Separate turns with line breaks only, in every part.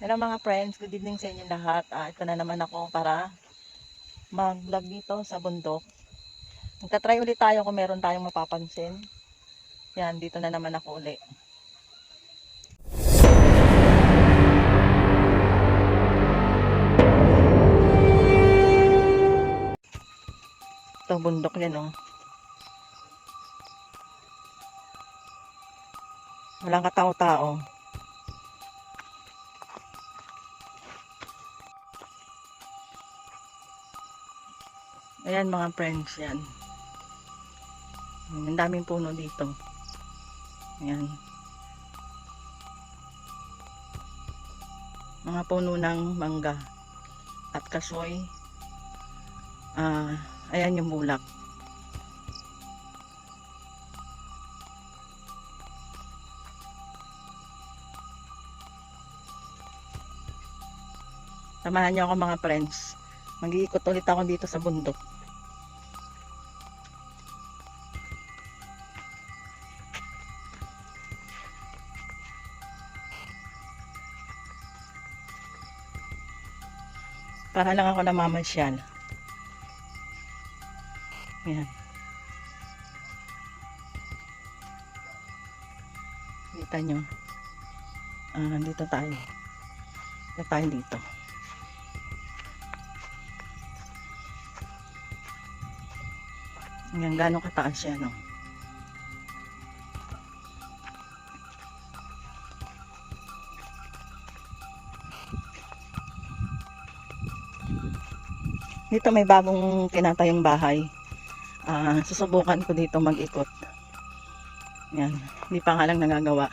Hello mga friends, good evening sa inyo lahat. Ah, ito na naman ako para mag-vlog dito sa bundok. Magta-try ulit tayo kung meron tayong mapapansin. Yan, dito na naman ako uli. Ito, bundok yan oh. Walang katao-tao. Ayan mga friends, yan. Ang daming puno dito. Ayan. Mga puno ng mangga at kasoy. Ah, ayan yung bulak. Samahan niyo ako mga friends. Mag-iikot ulit ako dito sa bundok. Para lang ako namamasyal. Yan. Kita nyo. Ah, dito tayo. Dito tayo dito. Hanggang gano'ng kataas siya, no? Dito may bagong tinatayong bahay. Ah, susubukan ko dito mag-ikot. Yan, hindi pa nga lang nagagawa.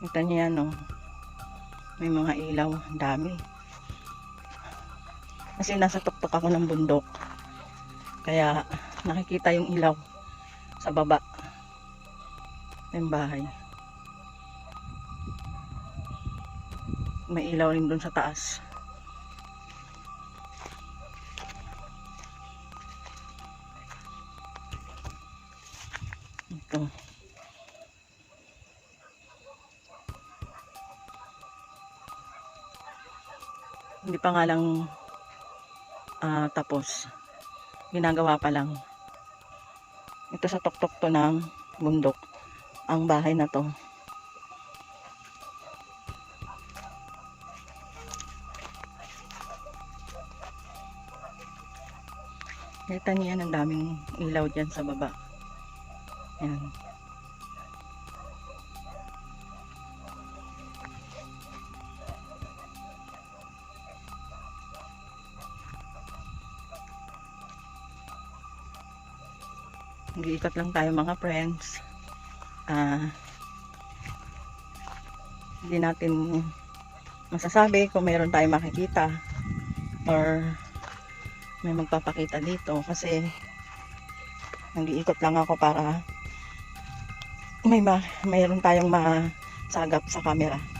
Kita niyo yan, no? May mga ilaw, dami. Kasi nasa tuktok ako ng bundok. Kaya nakikita yung ilaw sa baba ng bahay. May ilaw rin dun sa taas. Ito. Hindi pa nga lang ah, tapos. Ginagawa pa lang. Ito sa tuktok to ng bundok. Ang bahay na to. Kita niya ang daming ilaw dyan sa baba. Yan. Nag-iikot lang tayo mga friends. Ah, hindi natin masasabi kung meron tayong makikita or may magpapakita dito kasi nag-iikot lang ako para may ma mayroon tayong masagap sa camera.